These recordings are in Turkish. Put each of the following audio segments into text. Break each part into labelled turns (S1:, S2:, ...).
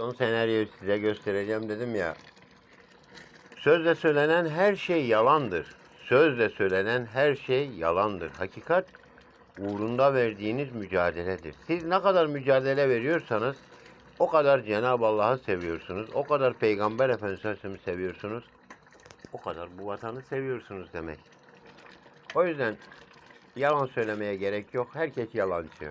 S1: Son senaryoyu size göstereceğim dedim ya. Sözle söylenen her şey yalandır. Sözle söylenen her şey yalandır. Hakikat uğrunda verdiğiniz mücadeledir. Siz ne kadar mücadele veriyorsanız o kadar Cenab-ı Allah'ı seviyorsunuz. O kadar Peygamber Efendimiz Aleyhisselam'ı seviyorsunuz. O kadar bu vatanı seviyorsunuz demek. O yüzden yalan söylemeye gerek yok. Herkes yalancı.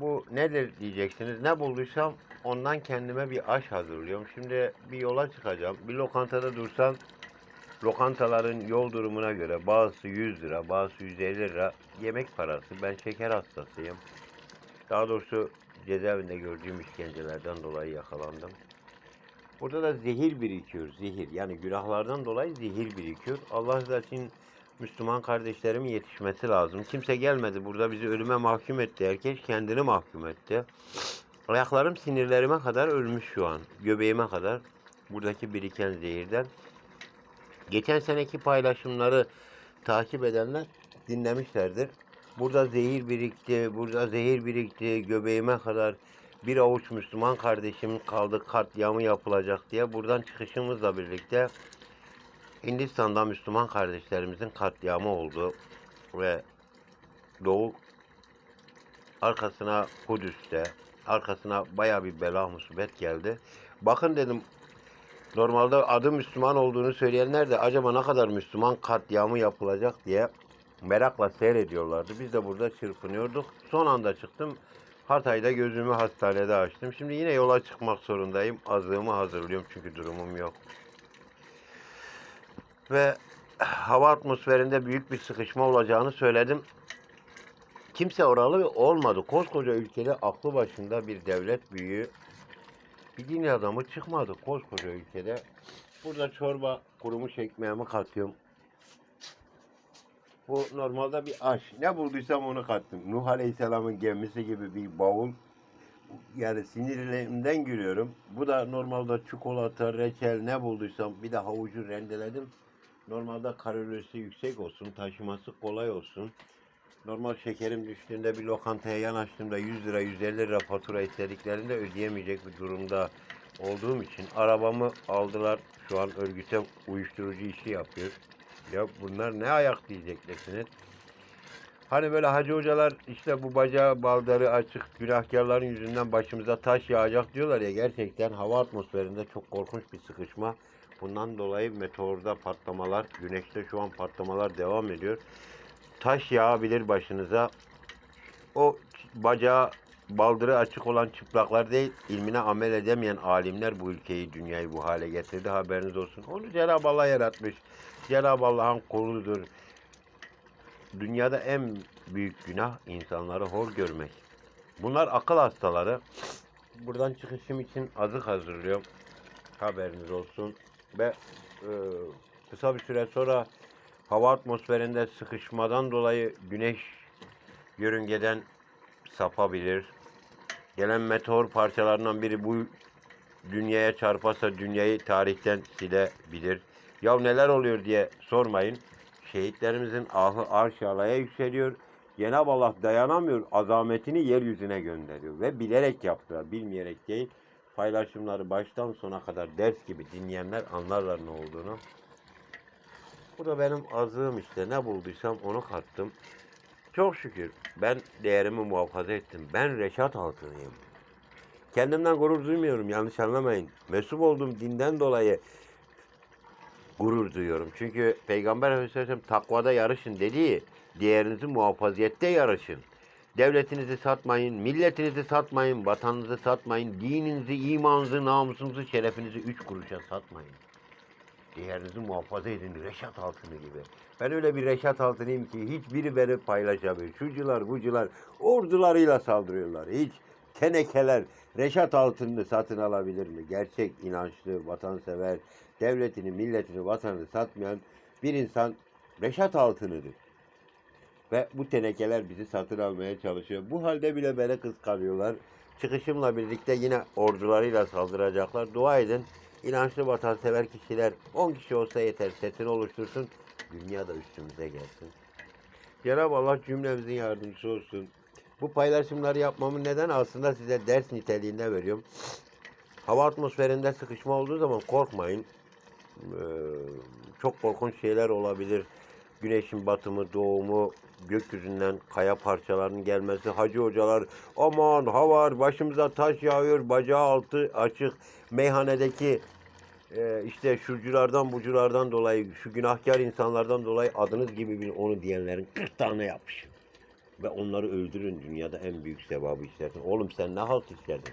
S1: Bu nedir diyeceksiniz. Ne bulduysam ondan kendime bir aş hazırlıyorum. Şimdi bir yola çıkacağım. Bir lokantada dursam lokantaların yol durumuna göre bazısı 100 lira, bazısı 150 lira yemek parası. Ben şeker hastasıyım. Daha doğrusu cezaevinde gördüğüm işkencelerden dolayı yakalandım. Burada da zehir birikiyor, zehir. Yani günahlardan dolayı zehir birikiyor. Allah için Müslüman kardeşlerimin yetişmesi lazım. Kimse gelmedi burada bizi ölüme mahkum etti. Herkes kendini mahkum etti. Ayaklarım sinirlerime kadar ölmüş şu an. Göbeğime kadar. Buradaki biriken zehirden. Geçen seneki paylaşımları takip edenler dinlemişlerdir. Burada zehir birikti, burada zehir birikti, göbeğime kadar bir avuç Müslüman kardeşim kaldı katliamı yapılacak diye buradan çıkışımızla birlikte Hindistan'da Müslüman kardeşlerimizin katliamı oldu ve Doğu arkasına Kudüs'te arkasına baya bir bela musibet geldi. Bakın dedim normalde adı Müslüman olduğunu söyleyenler de acaba ne kadar Müslüman katliamı yapılacak diye merakla seyrediyorlardı. Biz de burada çırpınıyorduk. Son anda çıktım. Hatay'da gözümü hastanede açtım. Şimdi yine yola çıkmak zorundayım. Azığımı hazırlıyorum çünkü durumum yok. Ve hava atmosferinde büyük bir sıkışma olacağını söyledim. Kimse oralı olmadı. Koskoca ülkede aklı başında bir devlet büyüğü, bir din adamı çıkmadı koskoca ülkede. Burada çorba kurumuş ekmeğimi katıyorum. Bu normalde bir aş. Ne bulduysam onu kattım. Nuh Aleyhisselam'ın gemisi gibi bir bavul. Yani sinirlerimden gülüyorum. Bu da normalde çikolata, reçel ne bulduysam bir de havucu rendeledim. Normalde kalorisi yüksek olsun, taşıması kolay olsun. Normal şekerim düştüğünde bir lokantaya yanaştığımda 100 lira 150 lira fatura istediklerinde ödeyemeyecek bir durumda olduğum için arabamı aldılar. Şu an örgüte uyuşturucu işi yapıyor. Ya bunlar ne ayak diyeceksiniz. Hani böyle hacı hocalar işte bu bacağı baldarı açık günahkarların yüzünden başımıza taş yağacak diyorlar ya gerçekten hava atmosferinde çok korkunç bir sıkışma. Bundan dolayı meteorda patlamalar, güneşte şu an patlamalar devam ediyor. Taş yağabilir başınıza. O bacağı baldırı açık olan çıplaklar değil, ilmine amel edemeyen alimler bu ülkeyi, dünyayı bu hale getirdi. Haberiniz olsun. Onu Cenab-ı Allah yaratmış. Cenab-ı Allah'ın koludur. Dünyada en büyük günah insanları hor görmek. Bunlar akıl hastaları. Buradan çıkışım için azık hazırlıyorum. Haberiniz olsun. Ve e, kısa bir süre sonra hava atmosferinde sıkışmadan dolayı güneş yörüngeden sapabilir. Gelen meteor parçalarından biri bu dünyaya çarparsa dünyayı tarihten silebilir. Ya neler oluyor diye sormayın. Şehitlerimizin ahı arş alaya yükseliyor. Cenab-ı Allah dayanamıyor. Azametini yeryüzüne gönderiyor. Ve bilerek yaptılar. Bilmeyerek değil. Paylaşımları baştan sona kadar ders gibi dinleyenler anlarlar ne olduğunu. Bu da benim azığım işte. Ne bulduysam onu kattım. Çok şükür ben değerimi muhafaza ettim. Ben Reşat halkıyım. Kendimden gurur duymuyorum yanlış anlamayın. Mesup olduğum dinden dolayı gurur duyuyorum. Çünkü Peygamber Aleyhisselam takvada yarışın dediği değerinizi muhafaziyette yarışın. Devletinizi satmayın, milletinizi satmayın, vatanınızı satmayın, dininizi, imanınızı, namusunuzu, şerefinizi üç kuruşa satmayın. Değerinizi muhafaza edin Reşat Altını gibi. Ben öyle bir Reşat Altınıyım ki hiçbiri beni paylaşamıyor. Şucular bucular ordularıyla saldırıyorlar. Hiç tenekeler Reşat Altın'ını satın alabilir mi? Gerçek inançlı, vatansever, devletini, milletini, vatanını satmayan bir insan Reşat Altını'dır. Ve bu tenekeler bizi satın almaya çalışıyor. Bu halde bile beni kıskanıyorlar. Çıkışımla birlikte yine ordularıyla saldıracaklar. Dua edin. İnançlı vatansever kişiler 10 kişi olsa yeter setini oluştursun. Dünya da üstümüze gelsin. Cenab-ı Allah cümlemizin yardımcısı olsun. Bu paylaşımları yapmamın nedeni aslında size ders niteliğinde veriyorum. Hava atmosferinde sıkışma olduğu zaman korkmayın. Ee, çok korkunç şeyler olabilir. Güneşin batımı, doğumu, gökyüzünden kaya parçalarının gelmesi, hacı hocalar aman hava başımıza taş yağıyor, bacağı altı açık, meyhanedeki e, işte şuculardan buculardan dolayı, şu günahkar insanlardan dolayı adınız gibi bir onu diyenlerin 40 tane yapış. Ve onları öldürün dünyada en büyük sevabı istersin. Oğlum sen ne halt istedin?